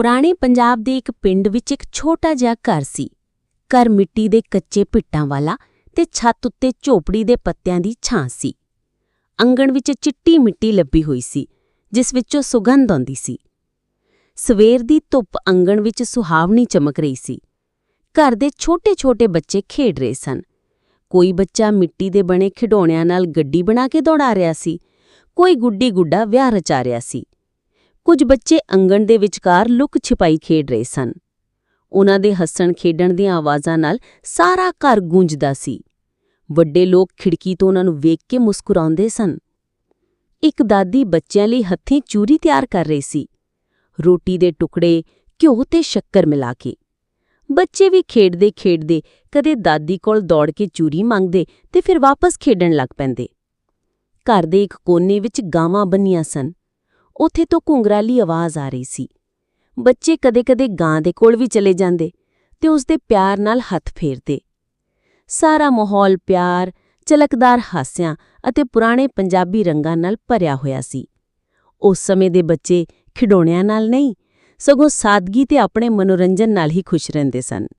ਪੁਰਾਣੇ ਪੰਜਾਬ ਦੇ ਇੱਕ ਪਿੰਡ ਵਿੱਚ ਇੱਕ ਛੋਟਾ ਜਿਹਾ ਘਰ ਸੀ। ਘਰ ਮਿੱਟੀ ਦੇ ਕੱਚੇ ਪਿੱਟਾਂ ਵਾਲਾ ਤੇ ਛੱਤ ਉੱਤੇ ਝੋਪੜੀ ਦੇ ਪੱਤਿਆਂ ਦੀ ਛਾਂ ਸੀ। ਅੰਗਣ ਵਿੱਚ ਚਿੱਟੀ ਮਿੱਟੀ ਲੱਭੀ ਹੋਈ ਸੀ, ਜਿਸ ਵਿੱਚੋਂ ਸੁਗੰਧ ਆਉਂਦੀ ਸੀ। ਸਵੇਰ ਦੀ ਧੁੱਪ ਅੰਗਣ ਵਿੱਚ ਸੁਹਾਵਣੀ ਚਮਕ ਰਹੀ ਸੀ। ਘਰ ਦੇ ਛੋਟੇ-ਛੋਟੇ ਬੱਚੇ ਖੇਡ ਰਹੇ ਸਨ। ਕੋਈ ਬੱਚਾ ਮਿੱਟੀ ਦੇ ਬਣੇ ਖਿਡੌਣਿਆਂ ਨਾਲ ਗੱਡੀ ਬਣਾ ਕੇ ਦੌੜਾ ਰਿਹਾ ਸੀ। ਕੋਈ ਗੁੱਡੀ ਗੁੱਡਾ ਵਿਆਹ ਰਚਾ ਰਿਹਾ ਸੀ। ਕੁਝ ਬੱਚੇ ਅੰਗਣ ਦੇ ਵਿਚਕਾਰ ਲੁਕ ਛਿਪਾਈ ਖੇਡ ਰਹੇ ਸਨ। ਉਹਨਾਂ ਦੇ ਹੱਸਣ ਖੇਡਣ ਦੀਆਂ ਆਵਾਜ਼ਾਂ ਨਾਲ ਸਾਰਾ ਘਰ ਗੂੰਜਦਾ ਸੀ। ਵੱਡੇ ਲੋਕ ਖਿੜਕੀ ਤੋਂ ਉਹਨਾਂ ਨੂੰ ਵੇਖ ਕੇ ਮੁਸਕਰਾਉਂਦੇ ਸਨ। ਇੱਕ ਦਾਦੀ ਬੱਚਿਆਂ ਲਈ ਹੱਥੀਂ ਚੂਰੀ ਤਿਆਰ ਕਰ ਰਹੀ ਸੀ। ਰੋਟੀ ਦੇ ਟੁਕੜੇ, ਘਿਓ ਤੇ ਸ਼ੱਕਰ ਮਿਲਾ ਕੇ। ਬੱਚੇ ਵੀ ਖੇਡਦੇ ਖੇਡਦੇ ਕਦੇ ਦਾਦੀ ਕੋਲ ਦੌੜ ਕੇ ਚੂਰੀ ਮੰਗਦੇ ਤੇ ਫਿਰ ਵਾਪਸ ਖੇਡਣ ਲੱਗ ਪੈਂਦੇ। ਘਰ ਦੇ ਇੱਕ ਕੋਨੇ ਵਿੱਚ ਗਾਵਾਂ ਬੰਨੀਆਂ ਸਨ। ਉੱਥੇ ਤੋਂ ਘੁੰਗਰਾਲੀ ਆਵਾਜ਼ ਆ ਰਹੀ ਸੀ। ਬੱਚੇ ਕਦੇ-ਕਦੇ ਗਾਂ ਦੇ ਕੋਲ ਵੀ ਚਲੇ ਜਾਂਦੇ ਤੇ ਉਸ ਦੇ ਪਿਆਰ ਨਾਲ ਹੱਥ ਫੇਰਦੇ। ਸਾਰਾ ਮਾਹੌਲ ਪਿਆਰ ਚਲਕਦਾਰ ਹਾਸਿਆਂ ਅਤੇ ਪੁਰਾਣੇ ਪੰਜਾਬੀ ਰੰਗਾਂ ਨਾਲ ਭਰਿਆ ਹੋਇਆ ਸੀ। ਉਸ ਸਮੇਂ ਦੇ ਬੱਚੇ ਖਿਡੌਣਿਆਂ ਨਾਲ ਨਹੀਂ, ਸਗੋਂ ਸਾਦਗੀ ਤੇ ਆਪਣੇ ਮਨੋਰੰਜਨ ਨਾਲ ਹੀ ਖੁਸ਼ ਰਹਿੰਦੇ ਸਨ।